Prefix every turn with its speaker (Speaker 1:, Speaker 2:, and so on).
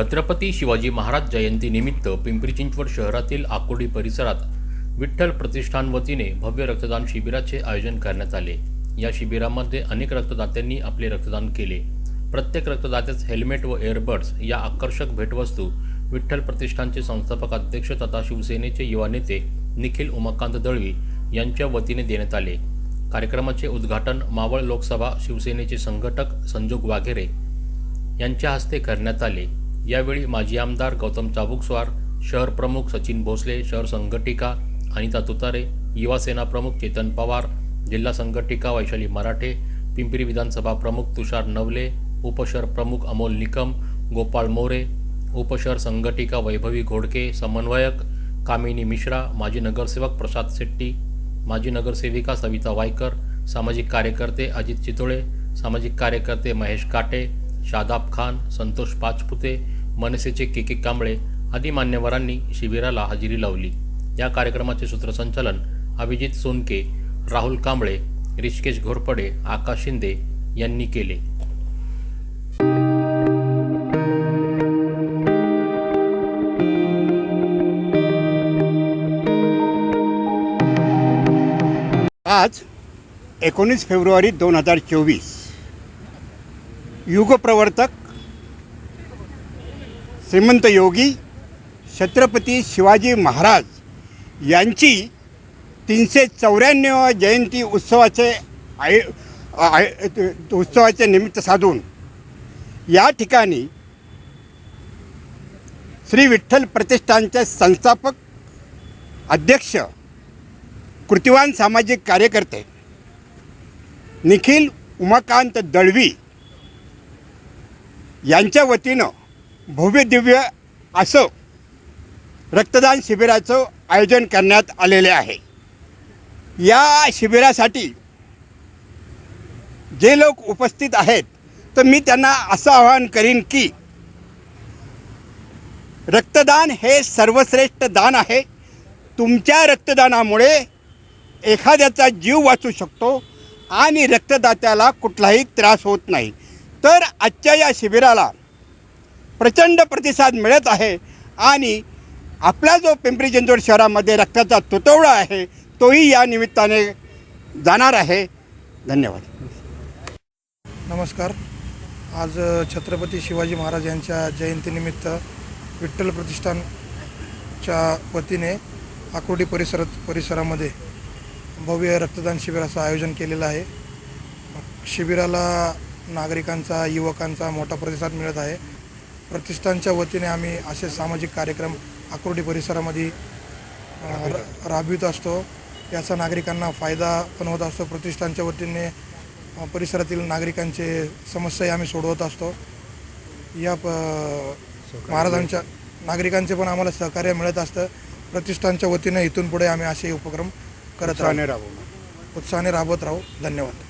Speaker 1: छत्रपती शिवाजी महाराज जयंतीनिमित्त पिंपरी चिंचवड शहरातील आकुर्डी परिसरात विठ्ठल प्रतिष्ठान वतीने भव्य रक्तदान शिबिराचे आयोजन करण्यात आले. या शिबिरामध्ये अनेक रक्तदात्यांनी आपले रक्तदान केले. प्रत्येक रक्तदात्यास हेल्मेट व एअरबड्स या आकर्षक भेटवस्तू विठ्ठल प्रतिष्ठानचे संस्थापक अध्यक्ष तथा शिवसेनेचे युवा नेते निखिल उमाकांत दळवी यांच्या वतीने देण्यात आले. कार्यक्रमाचे उद्घाटन मावळ लोकसभा शिवसेनेचे संघटक संजोग वाघेरे यांच्या हस्ते करण्यात आले. यावेळी माजी आमदार गौतम चाबुकस्वार शहर प्रमुख सचिन भोसले शहर संघटिका अनिता तुतारे युवासेना प्रमुख चेतन पवार जिल्हा संघटिका वैशाली मराठे पिंपरी विधानसभा प्रमुख तुषार नवले उपशहर प्रमुख अमोल निकम गोपाळ मोरे उपशहर संघटिका वैभवी घोडके समन्वयक कामिनी मिश्रा माजी नगरसेवक प्रसाद शेट्टी माजी नगरसेविका सविता वायकर सामाजिक कार्यकर्ते अजित चितोळे सामाजिक कार्यकर्ते महेश काटे शादाब खान संतोष पाचपुते मनसेचे के के कांबळे आदी मान्यवरांनी शिबिराला हजेरी लावली. या कार्यक्रमाचे सूत्रसंचालन अभिजित सोनके राहुल कांबळे ऋषिकेश घोरपडे आकाश शिंदे यांनी केले.
Speaker 2: आज एकोणीस फेब्रुवारी दोन हजार चोवीस. युगप्रवर्तक श्रीमंत योगी छत्रपती शिवाजी महाराज यांची तीनशे चौऱ्याण्णव जयंती उत्सवाचे आय आय उत्सवाचे निमित्त साधून या ठिकाणी श्री विठ्ठल प्रतिष्ठानचे संस्थापक अध्यक्ष कृतिवान सामाजिक कार्यकर्ते निखिल उमाकांत दळवी यांच्या वतीनं भव्यदिव्य असं रक्तदान शिबिराचं आयोजन करण्यात आलेले आहे. या शिबिरासाठी जे लोक उपस्थित आहेत तर मी त्यांना असं आवाहन करीन की रक्तदान हे सर्वश्रेष्ठ दान आहे. तुमच्या रक्तदानामुळे एखाद्याचा जीव वाचू शकतो आणि रक्तदात्याला कुठलाही त्रास होत नाही. तर आजच्या या शिबिराला प्रचंड प्रतिसाद मिळत आहे आणि आपला जो पिंपरी चिंचवड शहरामध्ये रक्ताचा तुतवडा आहे तोही या निमित्ताने जाणार आहे. धन्यवाद.
Speaker 3: नमस्कार. आज छत्रपती शिवाजी महाराज यांच्या जयंतीनिमित्त विठ्ठल प्रतिष्ठानच्या वतीने आकुर्डी परिसरात परिसरामध्ये भव्य रक्तदान शिबिराचं आयोजन केलेलं आहे. शिबिराला नागरिकांचा युवकांचा मोठा प्रतिसाद मिळत आहे. प्रतिष्ठानच्या वतीने आम्ही असे सामाजिक कार्यक्रम आकुर्डी परिसरामध्ये राबवित असतो. याचा नागरिकांना फायदा पण होत असतो. प्रतिष्ठानच्या वतीने परिसरातील नागरिकांचे समस्याही आम्ही सोडवत असतो. या प महाराजांच्या नागरिकांचे पण आम्हाला सहकार्य मिळत असतं. प्रतिष्ठानच्या वतीने इथून पुढे आम्ही असे उपक्रम करत राहू.
Speaker 2: राहू
Speaker 3: उत्साहाने राबवत राहू. धन्यवाद.